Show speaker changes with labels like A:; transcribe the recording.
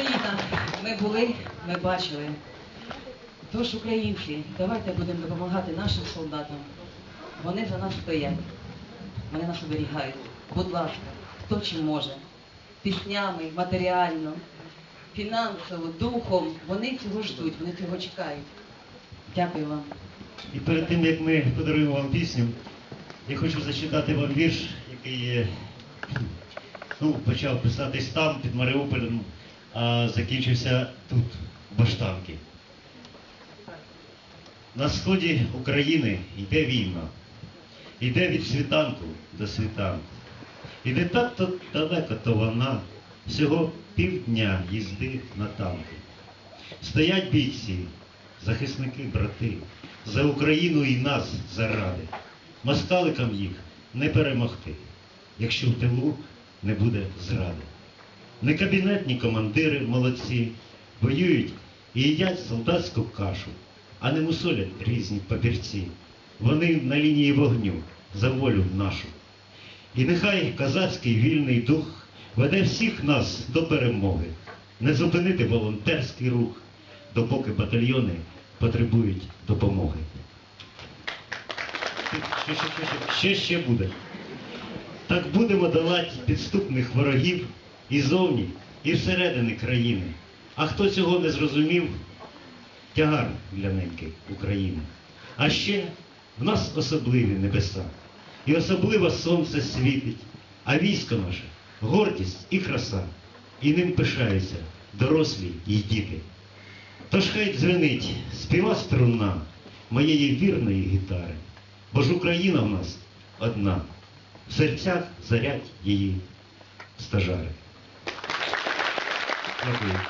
A: Україна. Ми були, ми бачили. Тож, українці, давайте будемо допомагати нашим солдатам. Вони за нас стоять. Вони нас оберігають. Будь ласка, хто чим може. Піснями, матеріально, фінансово, духом. Вони цього ждуть, вони цього чекають. Дякую вам.
B: І перед тим, як ми подаруємо вам пісню, я хочу зачитати вам вірш, який е, ну, почав писатись там, під Маріуполем, а закінчився тут, в Баштанки. На сході України йде війна. Йде від світанку до світанку. Іде так то далеко, то вона, всього півдня їзди на танки. Стоять бійці, захисники, брати, за Україну і нас заради. Москаликам їх не перемогти, якщо в тилу не буде зради. Не кабінетні командири молодці воюють і їдять солдатську кашу, а не мусолять різні папірці. Вони на лінії вогню за волю нашу. І нехай козацький вільний дух веде всіх нас до перемоги, не зупинити волонтерський рух, допоки батальйони потребують допомоги. Ще, ще, ще, ще, буде. Так будемо долати підступних ворогів і зовні, і всередини країни. А хто цього не зрозумів, тягар для неньки України. А ще в нас особливі небеса. І особливо сонце світить, а військо наше гордість і краса. І ним пишаються дорослі й діти. Тож хай дзвенить співа струна моєї вірної гітари, бо ж Україна в нас одна, в серцях зарять її стажари. Дякую.